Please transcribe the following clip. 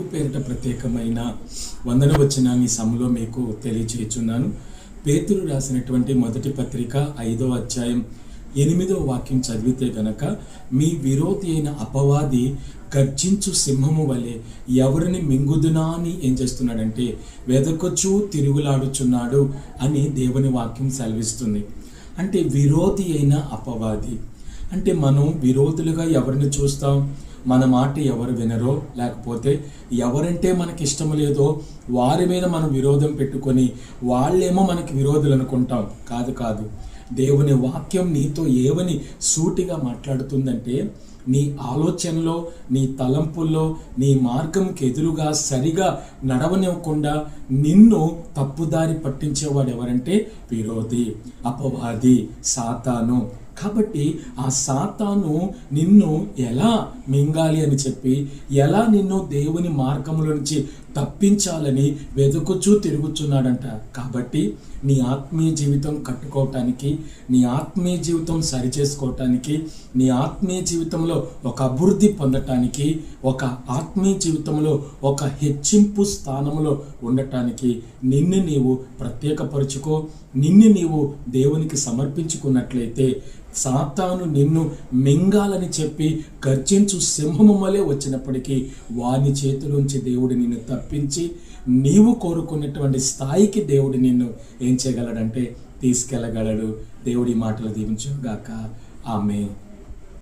పేరిట ప్రత్యేకమైన వందన వచ్చిన మీ సమలో మీకు తెలియచేస్తున్నాను. పేతురు రాసినటువంటి మొదటి పత్రిక ఐదో అధ్యాయం ఎనిమిదో వాక్యం చదివితే గనక మీ విరోధి అయిన అపవాది గర్జించు సింహము వలె ఎవరిని మింగుదునా అని ఏం చేస్తున్నాడంటే వెదకొచ్చు తిరుగులాడుచున్నాడు అని దేవుని వాక్యం సెలవిస్తుంది. అంటే విరోధి అయిన అపవాది. అంటే మనం విరోధులుగా ఎవరిని చూస్తాం? మన మాట ఎవరు వినరో లేకపోతే ఎవరంటే మనకి ఇష్టం లేదో వారి మీద మనం విరోధం పెట్టుకొని వాళ్ళేమో మనకి విరోధులు అనుకుంటాం. కాదు కాదు. దేవుని వాక్యం నీతో ఏమని సూటిగా మాట్లాడుతుందంటే నీ ఆలోచనలో నీ తలంపుల్లో నీ మార్గంకి ఎదురుగా సరిగా నడవనివ్వకుండా నిన్ను తప్పుదారి పట్టించేవాడు ఎవరంటే విరోధి అపవాది సాతాను. కాబట్టి ఆ సాతాను నిన్ను ఎలా మింగాలి అని చెప్పి ఎలా నిన్ను దేవుని మార్గముల నుంచి తప్పించాలని వెతుకుచూ తిరుగుచున్నాడంట. కాబట్టి నీ ఆత్మీయ జీవితం కట్టుకోవటానికి నీ ఆత్మీయ జీవితం సరిచేసుకోవటానికి నీ ఆత్మీయ జీవితంలో ఒక అభివృద్ధి పొందటానికి ఒక ఆత్మీయ జీవితంలో ఒక హెచ్చింపు స్థానంలో ఉండటానికి నిన్ను నీవు ప్రత్యేకపరుచుకో నిన్ను నీవు దేవునికి సమర్పించుకున్నట్లయితే సాతాను నిన్ను మింగాలని చెప్పి గర్జించు సింహము వలె వచ్చినప్పటికీ వాని చేతిలోంచి దేవుడు నిన్ను తప్పించి నీవు కోరుకున్నటువంటి స్థాయికి దేవుడు నిన్ను ఏం చేయగలడంటే తీసుకెళ్ళగలడు. దేవుడి మాటలు దీవించుగాక ఆమె